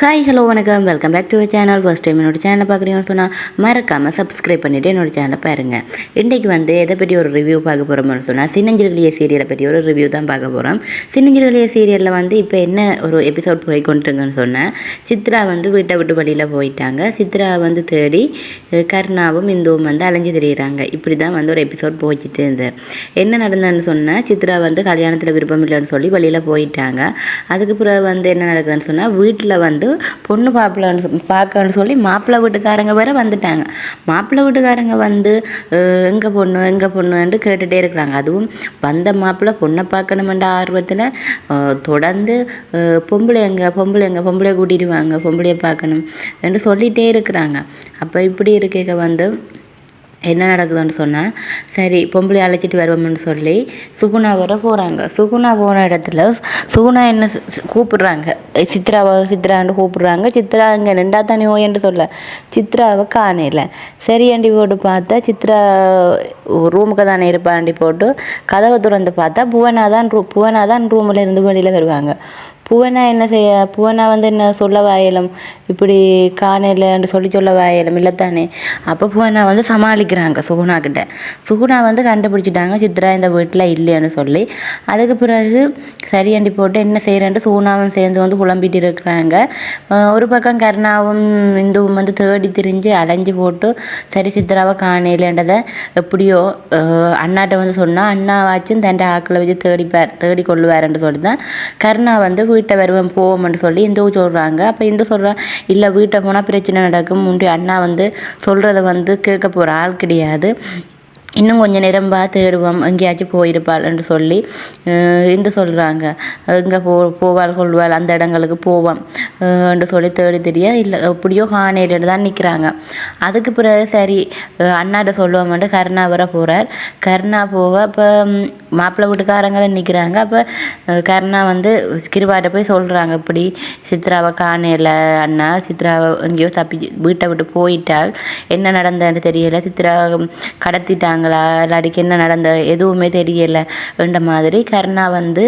Hi hello வணக்கம். Welcome back to channel first time என்னோட சேனலை பார்க்குறீங்கன்னு சொன்னால் மறக்காமல் சப்ஸ்கிரைப் பண்ணிவிட்டு என்னோட சேனலை பாருங்கள் இன்றைக்கு வந்து எதை பற்றி ஒரு ரிவ்யூ பார்க்க போகிறோம்னு சொன்னால் சின்னஞ்சிறுகளிய சீரியலை பற்றி ஒரு ரிவ்யூ தான் பார்க்க போகிறோம் சின்னஞ்சிறுகளிய சீரியலில் வந்து இப்போ என்ன ஒரு எபிசோட் போய் கொண்டுருங்கன்னு சொன்னால் சித்ரா வந்து வீட்டை விட்டு வழியில் போயிட்டாங்க. சித்ரா வந்து தேடி கருணாவும் இந்துவும் வந்து அலைஞ்சு திரியிறாங்க. இப்படி தான் வந்து ஒரு எபிசோட் போய்கிட்டு இருந்தது என்ன நடந்ததுன்னு சொன்னால் சித்ரா வந்து கல்யாணத்தில் விருப்பம் இல்லைன்னு சொல்லி வழியில் போயிட்டாங்க. அதுக்கு பிறகு வந்து என்ன நடக்குதுன்னு சொன்னால் வீட்டில் வந்து பொண்ணு பார்ப்பலன்னு சொ- பார்க்கன்னு சொல்லி மாப்பிள்ளை வீட்டுக்காரங்க வேற வந்துட்டாங்க. மாப்பிள்ளை வீட்டுக்காரங்க வந்து எங்கே பொண்ணு எங்கே பொண்ணுன்ட்டு கேட்டுகிட்டே இருக்கிறாங்க. அதுவும் வந்த மாப்பிள்ளை பொண்ணை பார்க்கணுமென்ற ஆர்வத்தில் தொடர்ந்து பொம்பளை எங்கே பொம்பளை எங்கே பொம்பளை கூட்டிட்டு வாங்க பொம்பளையை பார்க்கணும் என்று சொல்லிகிட்டே இருக்கிறாங்க. அப்போ இப்படி இருக்க வந்து என்ன நடக்குதுன்னு சொன்னால் சரி பொம்பளை அழைச்சிட்டு வருவோம்னு சொல்லி சுகுணா வர போகிறாங்க சுகுணா போன இடத்துல சுகுணா என்ன கூப்பிடுறாங்க. சித்ராவை சித்ரான்னு கூப்பிடுறாங்க. சித்ரா இங்கே ரெண்டா தானே ஓயன்று சொல்ல. சித்ராவை காணையில் சரியாண்டி போட்டு பார்த்தா சித்ரா ரூமுக்கு தானே இருப்பாண்டி போட்டு. கதவை திறந்து பார்த்தா புவனா தான் ரூ புவனா தான் ரூமில் இருந்து வெளியில் வருவாங்க. புவனா என்ன செய்ய புவனா வந்து என்ன சொல்ல வாயலும் இப்படி காணையிலன்னு சொல்லி சொல்ல வாயலும் இல்லைத்தானே அப்போ புவனா வந்து சமாளிக்கிறாங்க சுகுணா கிட்ட. சுகுணா வந்து கண்டுபிடிச்சிட்டாங்க சித்ரா இந்த வீட்டில் இல்லைன்னு சொல்லி. அதுக்கு பிறகு சரியண்டி போட்டு என்ன செய்கிறேன்ட்டு சுகுணாவும் சேர்ந்து வந்து புலம்பிட்டு இருக்கிறாங்க. ஒரு பக்கம் கருணாவும் இந்துவும் வந்து தேடி திரிஞ்சு அலைஞ்சு போட்டு சரி சித்ராவை காணையிலன்றதை எப்படியோ அண்ணாட்ட வந்து சொன்னால் அண்ணாவாச்சும் தண்டை ஆக்களை வச்சு தேடிப்பார் தேடி கொள்ளுவார்ன்னு சொல்லி தான் கருணா வந்து வீட்டை வருவேன் போவோம்னு சொல்லி இந்து சொல்கிறாங்க அப்போ இந்து சொல்கிறான் இல்லை வீட்டை போனால் பிரச்சனை நடக்கும். முந்தி அண்ணா வந்து சொல்கிறத வந்து கேட்க போகிற ஆள் கிடையாது. இன்னும் கொஞ்சம் நேரம் தேடுவோம் எங்கேயாச்சும் போயிருப்பாள்ன்னு சொல்லி இந்த சொல்கிறாங்க எங்கே போ போவாள் கொள்வாள் அந்த இடங்களுக்கு போவோம் என்று சொல்லி தேடி தெரிய இல்லை எப்படியோ காணையில் தான் நிற்கிறாங்க அதுக்கு பிறகு சரி அண்ணாட்ட சொல்லுவோம்ட்டு கருணா வர போகிறார் கருணா போக இப்போ மாப்பிள்ளை வீட்டுக்காரங்களும் நிற்கிறாங்க அப்போ கருணா வந்து கிருபாட்ட போய் சொல்கிறாங்க இப்படி சித்ராவை காணையில் அண்ணா சித்ராவை எங்கேயோ தப்பி வீட்டை விட்டு போயிட்டால் என்ன நடந்ததுன்னு தெரியல. சித்ரா கடத்திட்டாங்களா இல்லாட்டிக்கு என்ன நடந்த? எதுவுமே தெரியலை. என்ற மாதிரி கருணா வந்து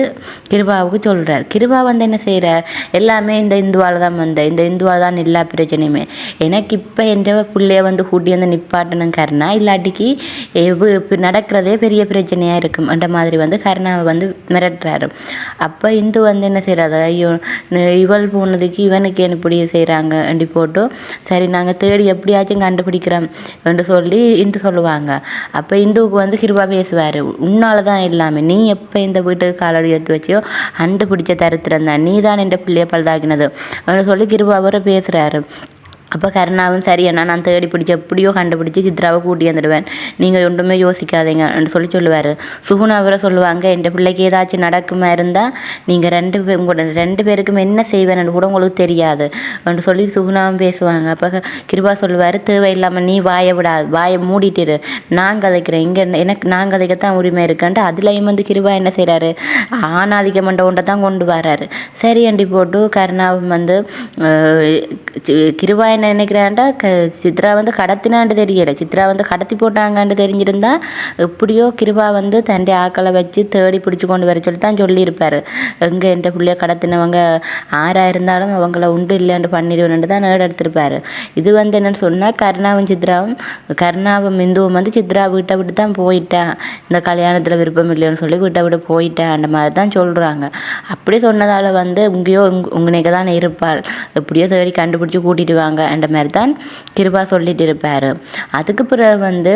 கிருபாவுக்கு சொல்கிறார் கிருபா வந்து என்ன செய்கிறார் எல்லாமே இந்த இந்துவால் தான் வந்த இந்த இந்துவால் தான் எல்லா பிரச்சனையுமே. எனக்கு இப்போ என்ற பிள்ளைய வந்து கூட்டி வந்து நிப்பாட்டணும் கருணா. இல்லாட்டிக்கு நடக்கிறதே பெரிய பிரச்சனையாக இருக்கும். என்ற மாதிரி வந்து கருணாவை வந்து மிரட்டுறாரு. அப்போ இந்து வந்து என்ன செய்கிறாரு ஐயோ இவள் போனதுக்கு இவனுக்கு என்ன இப்படி செய்கிறாங்க அப்படி போட்டு சரி நாங்கள் தேடி எப்படியாச்சும் கண்டுபிடிக்கிறோம் என்று சொல்லி இந்து சொல்லுவாங்க. அப்போ இந்துவுக்கு வந்து கிருபா பேசுவார். உன்னால தான் எல்லாமே. நீ எப்போ இந்த வீட்டுக்கு காலடி எடுத்து வச்சியோ அண்டு பிடிச்ச தருத்திரம் தான் நீ தான் என்ற பிள்ளைய பழுதாக்கினது. அப்படின்னு சொல்லி கிருபா பேசுகிறாரு அப்போ கருணாவும் சரி அண்ணா நான் தேடி பிடிச்சி எப்படியோ கண்டுபிடிச்சி சித்ராவை கூட்டி வந்துடுவேன். நீங்கள் ஒன்றுமே யோசிக்காதீங்க சொல்லி சொல்லுவார். சுகுணா அவரை சொல்லுவாங்க என் பிள்ளைக்கு ஏதாச்சும் நடக்குமா இருந்தால் நீங்கள் ரெண்டு பேர் உங்களோட ரெண்டு பேருக்கும் என்ன செய்வேன்னு கூட உங்களுக்கு தெரியாது அப்படின்னு சொல்லி சுகுணாவும் பேசுவாங்க. அப்போ கிருபா சொல்லுவார் தேவையில்லாமல் நீ வாயை விடாது வாயை மூடிட்டிரு நான் கதைக்கிறேன். இங்கே எனக்கு நான் கதைக்கத்தான் உரிமை இருக்கேன்ட்டு அதுலேயும் வந்து கிருபா என்ன செய்கிறாரு ஆணாதிக்க மண்டபத்தை தான் கொண்டு வராரு. சரி அண்டி போட்டு கருணாவும் வந்து கிருபா என்ன நினைக்கிறான்டா? க சித்ரா வந்து கடத்தினான்னு தெரியலை. சித்ரா வந்து கடத்தி போட்டாங்கன்னு தெரிஞ்சிருந்தா எப்படியோ கிருபா வந்து தன்னுடைய ஆக்களை வச்சு தேடி பிடிச்சி கொண்டு வர சொல்லி தான் சொல்லியிருப்பார். எங்கே என் பிள்ளைய கடத்தினவங்க ஆறாக இருந்தாலும் அவங்கள உண்டு இல்லைன்னு பண்ணிடுவேன்ட்டு தான் நேடு எடுத்திருப்பார். இது வந்து என்னன்னு சொன்னால் கருணாவும் சித்ராவும் கருணாவும் இந்துவும் வந்து சித்ரா வீட்டை விட்டு தான் போயிட்டேன். இந்த கல்யாணத்தில் விருப்பம் இல்லைன்னு சொல்லி வீட்டை விட்டு போயிட்டேன் அந்த மாதிரி தான் சொல்கிறாங்க அப்படி சொன்னதால் வந்து இங்கேயோ உங்கனைக்கு தான் இருப்பாள். எப்படியோ தேடி கண்டுபிடிச்சி கூட்டிட்டு வாங்க. அந்த மாதிரி தான் கிருபா சொல்லிட்டு இருப்பார். அதுக்கு பிறகு வந்து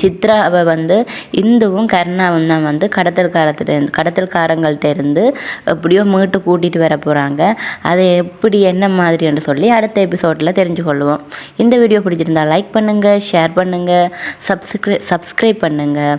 சித்ராவை வந்து இந்துவும் கருணாவும் தான் வந்து கடத்தல்காரத்திலேருந்து கடத்தல்காரங்கள்ட்ட இருந்து எப்படியோ மீட்டு கூட்டிகிட்டு வர போகிறாங்க அது எப்படி என்ன மாதிரின்னு சொல்லி அடுத்த எபிசோடில் தெரிஞ்சு கொள்வோம் இந்த வீடியோ பிடிச்சிருந்தா லைக் பண்ணுங்கள் ஷேர் பண்ணுங்கள் சப்ஸ்கிரை சப்ஸ்கிரைப் பண்ணுங்கள்